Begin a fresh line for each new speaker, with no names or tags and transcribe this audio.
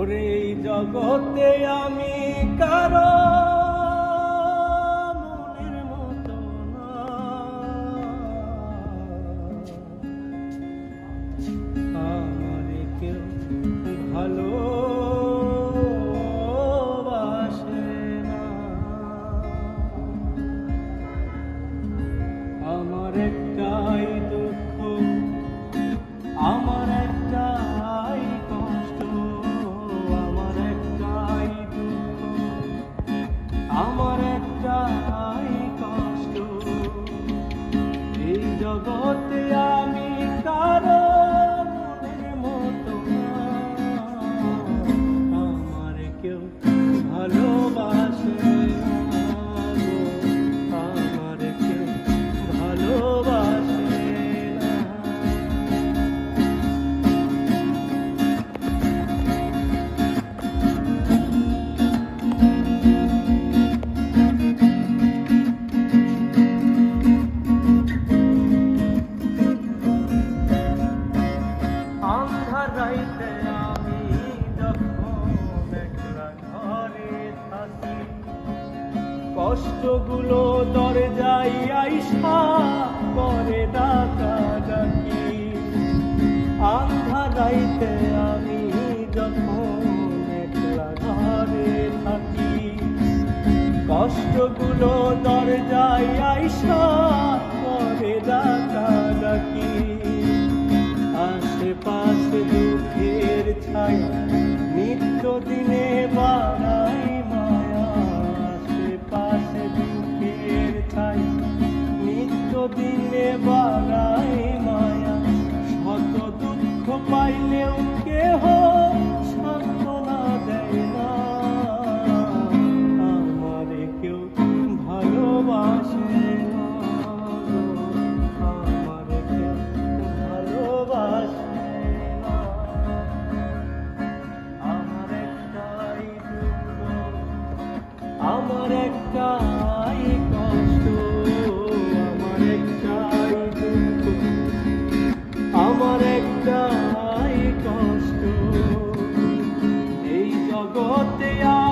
ওরে জগতে আমি কারও মনের আমারে কেউ ভালো আমার একটাই দুঃখ আমার একটা কষ্ট। এই জগতে রাইতে আমি যখন একলা ঘরে আইসা করে ডাকা ডাকি। আন্ধার রাইতে আমি যখন একলা ঘরে থাকি, কষ্টগুলো দরজাই আইসা করে ডাকা ডাকি। দিনে বানাই মায়া আশেপাশে বুকের ঠাই নিত্য দিনে বানাই মায়া শত দুঃখ পাইলেও গতে আ